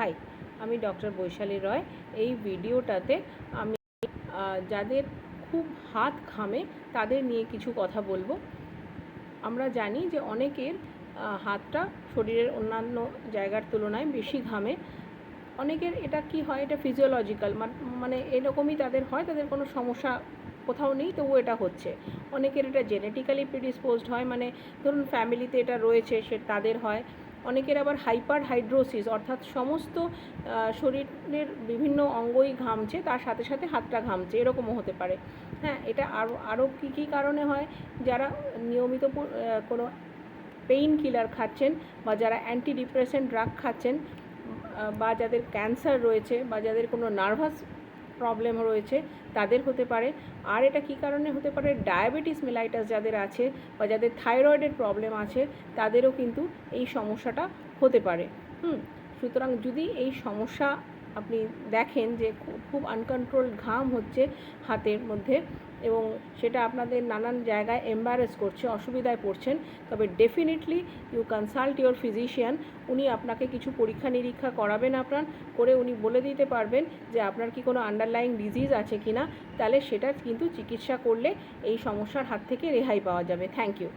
High, আমি doctor Vaishali রয়। এই ভিডিওটাতে আমি যাদের খুব হাত ঘামে তাদের নিয়ে কিছু কথা বলব। আমরা জানি যে অনেকের হাতটা শরীরের অন্যান্য জায়গার তুলনায় বেশি ঘামে। অনেকের এটা কি হয়, এটা ফিজিওলজিক্যাল মানে এরকমই তাদের হয়, তাদের কোনো সমস্যা কোথাও নেই, তবুও এটা হচ্ছে। অনেকের এটা জেনেটিক্যালি প্রিডিসপোজড হয় মানে ধরুন ফ্যামিলিতে এটা রয়েছে, সে তাদের হয়। অনেকের আবার হাইপার হাইড্রোসিস অর্থাৎ সমস্ত শরীরের বিভিন্ন অঙ্গই ঘামছে, তার সাথে সাথে হাতটা ঘামছে, এরকমও হতে পারে। হ্যাঁ এটা আরও আরও কী কী কারণে হয়? যারা নিয়মিত কোনো পেইন কিলার খাচ্ছেন বা যারা অ্যান্টি ডিপ্রেসেন্ট ড্রাগ খাচ্ছেন, বা যাদের ক্যান্সার রয়েছে, বা যাদের কোনো নার্ভাস প্রবলেম রয়েছে, তাদের হতে পারে। আর এটা কি কারণে হতে পারে? ডায়াবেটিস মেলাইটাস যাদের আছে বা যাদের থাইরয়েডের প্রবলেম আছে, তাদেরও কিন্তু এই সমস্যাটা হতে পারে। হুম, সুতরাং যদি এই সমস্যা আপনি দেখেন যে খুব আনকন্ট্রোলড ঘাম হচ্ছে হাতের মধ্যে এবং সেটা আপনাদের নানান জায়গায় এম্বারেস করছে, অসুবিধায় পড়ছেন। তবে definitely you consult your physician উনি আপনাকে কিছু পরীক্ষা নিরীক্ষা করাবেন আপনার, করে উনি বলে দিতে পারবেন যে আপনার কি কোনো আন্ডারলাইং ডিজিজ আছে কি না তাহলে সেটা কিন্তু চিকিৎসা করলে এই সমস্যার হাত থেকে রেহাই পাওয়া যাবে। Thank you